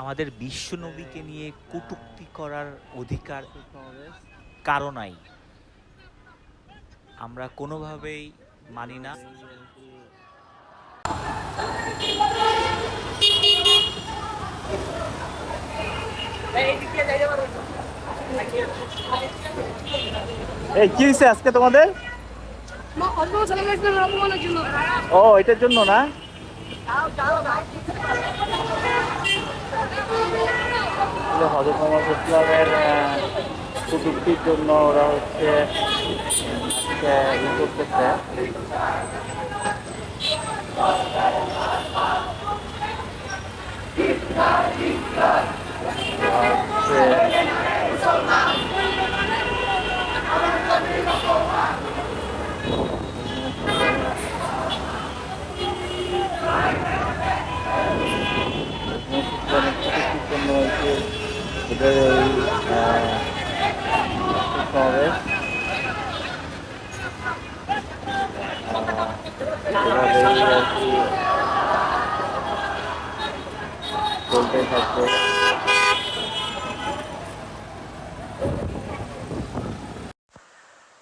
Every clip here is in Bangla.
আমাদের বিশ্বনবীকে নিয়ে কটূক্তি করার অধিকার কারও নাই। আমরা কোনোভাবেই মানি না। এই কি হয়েছে আজকে তোমাদের? ও এটার জন্য না? হজরত মোহাম্মদ ইসলামের প্রযুক্তির জন্য ওরা হচ্ছে করতেছে। হচ্ছে ইসলামের কুটুক্তির জন্য হচ্ছে ওদের এই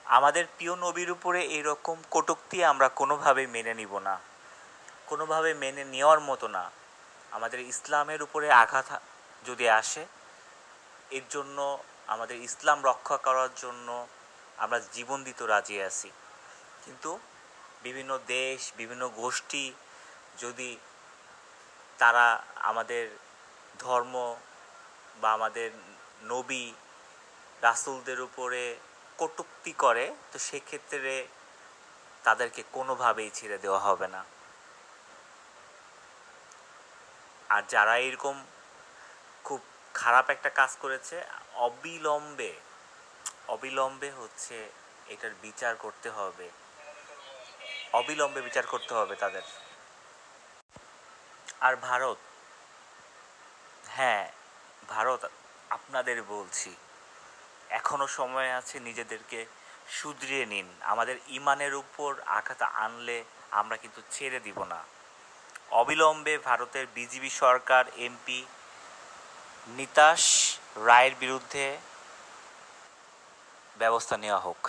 আমাদের প্রিয় নবীর উপরে এরকম কটুক্তি আমরা কোনোভাবে মেনে নিব না, কোনোভাবে মেনে নেওয়ার মতো না। আমাদের ইসলামের উপরে আঘাত যদি আসে এর জন্য, আমাদের ইসলাম রক্ষা করার জন্য আমরা জীবন দিতে রাজি আছি। কিন্তু বিভিন্ন দেশ, বিভিন্ন গোষ্ঠী যদি তারা আমাদের ধর্ম বা আমাদের নবী, রাসুলদের উপরে কটুক্তি করে, তো সেক্ষেত্রে তাদেরকে কোনোভাবেই ছেড়ে দেওয়া হবে না। আর যারা এরকম খারাপ একটা কাজ করেছে, অবিলম্বে অবিলম্বে হচ্ছে এটার বিচার করতে হবে। অবিলম্বে বিচার করতে হবে তাদের। আর ভারত হ্যাঁ ভারত আপনাদের বলছি, এখনও সময় আছে নিজেদেরকে শুধরিয়ে নিন। আমাদের ইমানের উপর আঘাত আনলে আমরা কিন্তু ছেড়ে দিব না। অবিলম্বে ভারতের বিজেপি সরকার, এমপি নিতাশ রায়ের বিরুদ্ধে ব্যবস্থা নেওয়া হোক।